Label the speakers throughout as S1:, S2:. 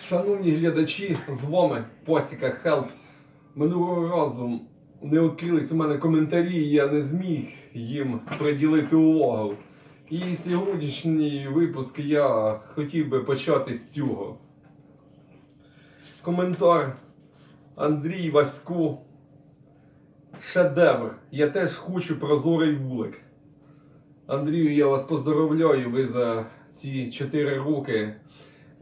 S1: Шановні глядачі, з вами Посіка Хелп. Минулого разу не відкрились у мене коментарі, і я не зміг їм приділити увагу. І сьогоднішній випуск я хотів би почати з цього. Коментар Андрій Васько. Шедевр. Я теж хочу прозорий вулик. Андрію, я вас поздоровляю. Ви за ці 4 роки.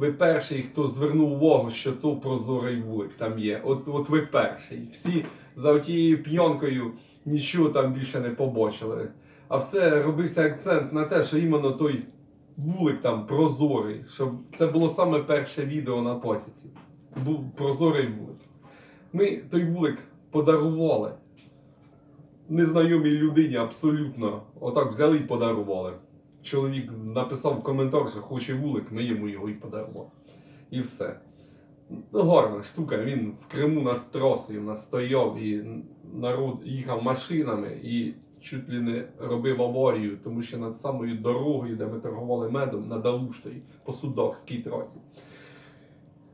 S1: Ви перший, хто звернув увагу, що то прозорий вулик там є. От, от ви перший. Всі за тією п'янкою нічого там більше не побачили. А все робився акцент на те, що іменно той вулик там прозорий. Щоб це було саме перше відео на посіці. Був прозорий вулик. Ми той вулик подарували. Незнайомій людині абсолютно. Отак взяли і подарували. Чоловік написав в коментар, що хоче вулик, ми йому його і подарували. І все. Ну, гарна штука. Він в Криму над трасою в нас стояв і народ їхав машинами і чуть ли не робив аварію, тому що над самою дорогою, де ми торгували медом, на Далуштої, по Судокській трасі.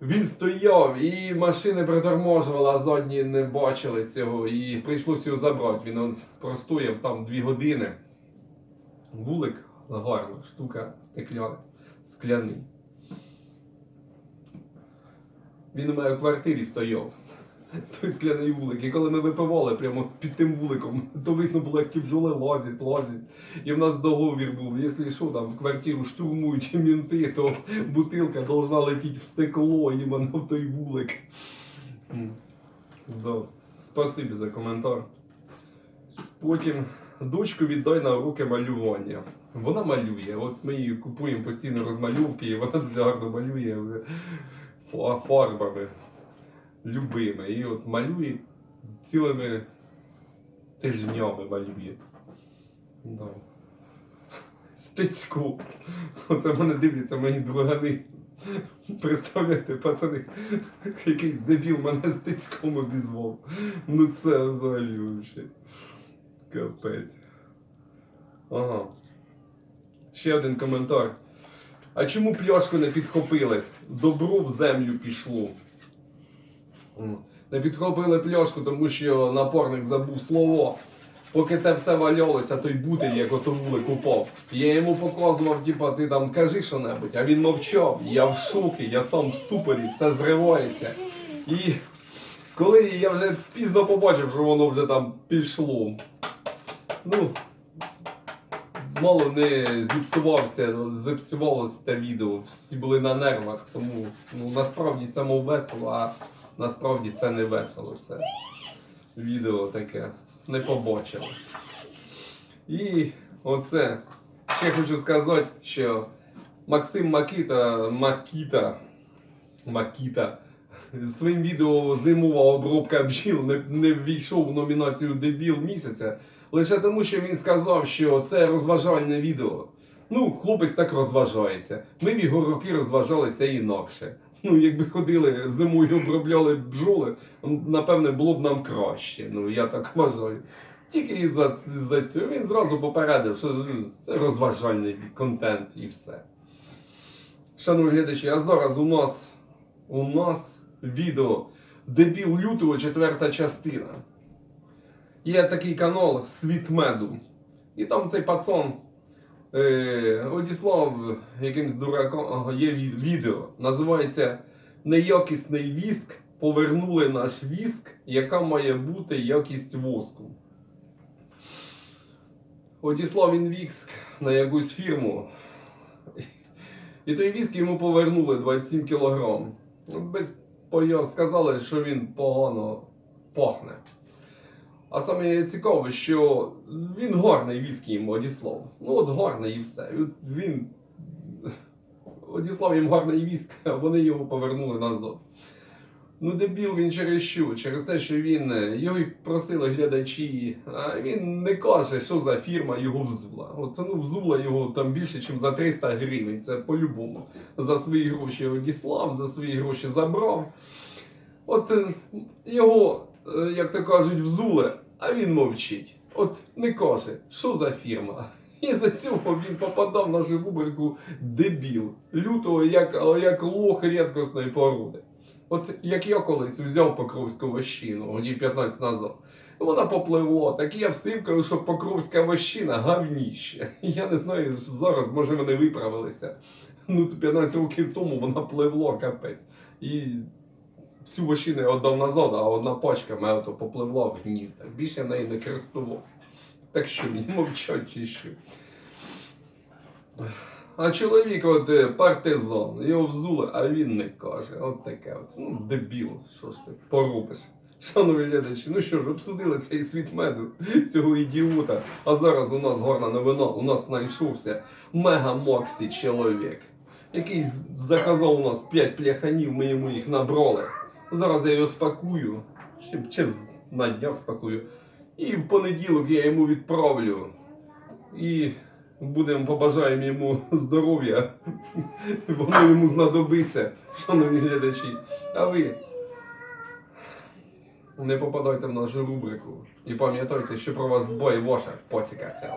S1: Він стояв і машини приторможували, а задні не бачили цього. І прийшлося його забрати. Він простояв там дві години. Вулик гарна штука стекляна, скляний. Він у мене в квартирі стояв. Той скляний вулик. І коли ми випивали прямо під тим вуликом, то видно було, як ті бджоли лазять, лазять. І в нас договір був. Якщо що, там в квартиру штурмують мінти, то бутилка должна летіти в стекло іменно в той вулик. М. Да. Спасибі за коментар. Потім дочку віддай на уроки малювання. Вона малює. От ми її купуємо постійно розмальовки, і вона дуже гарно малює фарбами любими. І от малює цілими тижнями малює. Да. Стецьку. Оце мене дивляться мої другани. Представляєте, пацани, якийсь дебіл мене стецьком обізвав. Ну це взагалі. Капець. Ага. Ще один коментар. А чому пляшку не підхопили? Добро в землю пішло. Не підхопили пляшку, тому що напарник забув слово. Поки те все валялося, той бутиль, як ото вулик упав. Я йому показував, типа, ти там кажи що-небудь, а він мовчав. Я в шокі, я сам в ступорі, все зривається. І коли я вже пізно побачив, що воно вже там пішло. Ну, мало не зіпсувався, зіпсувалося те відео. Всі були на нервах, тому ну, насправді це мов весело, а насправді це не весело. Це відео таке не побачили. І оце. Ще хочу сказати, що Максим Макіта, Макіта, Макіта своїм відео зимова обробка бджіл не, не ввійшов в номінацію Дебіл місяця. Лише тому, що він сказав, що це розважальне відео. Ну, хлопець так розважається. Ми в його роки розважалися інакше. Ну, якби ходили зимою обробляли бджоли, напевне, було б нам краще. Ну, я так вважаю. Тільки із-за, за цього він зразу попередив, що це розважальний контент і все. Шановні глядачі, а зараз у нас у нас відео Дебіл лютого, четверта частина. Є такий канал Світ меду. І там цей пацан е, одіслав якимсь дураком є відео. Називається Неякісний віск. Повернули наш віск, яка має бути якість воску. Одіслав він віск на якусь фірму. І той віск йому повернули 27 кг. Без поя сказали, що він погано пахне. А саме цікаве, що він гарний віскі йому одіслав. Ну от гарний і все. Він одіслав їм гарний віск, а вони його повернули назад. Ну, дебіл він через що? Через те, що він е, його просили глядачі, а він не каже, що за фірма його взула. От ну взула його там більше, ніж за 300 гривень. Це по-любому. За свої гроші одіслав, за свої гроші забрав. От е, його, е, як то кажуть, взули, а він мовчить. От не каже, що за фірма. І за цього він попадав в нашу рубрику дебіл. Лютого, як, як лох рідкісної породи. От як я колись взяв Покровську вощину, годів 15 назад. Вона попливла, так я всім кажу, що Покровська вощина гавніще. Я не знаю, зараз, може, вони виправилися. Ну, 15 років тому вона пливла, капець. І всю вощину я віддав назад, а одна пачка мене то попливла в гніздах. Більше я нею не користувався. Так що мені мовчать чи що. А чоловік от е, партизан, його взули, а він не каже. От таке от. Ну, дебіл, що ж ти поробиш. Шановні глядачі, ну що ж, обсудили цей світ меду, цього ідіота. А зараз у нас гарна новина, у нас знайшовся мега Моксі чоловік, який заказав у нас 5 пляханів, ми йому їх набрали. Зараз я його спакую, чи, чи на днях спакую. І в понеділок я йому відправлю. І будемо побажаємо йому здоров'я. Воно йому знадобиться, шановні глядачі. А ви не попадайте в нашу рубрику. І пам'ятайте, що про вас дбає ваша посіка.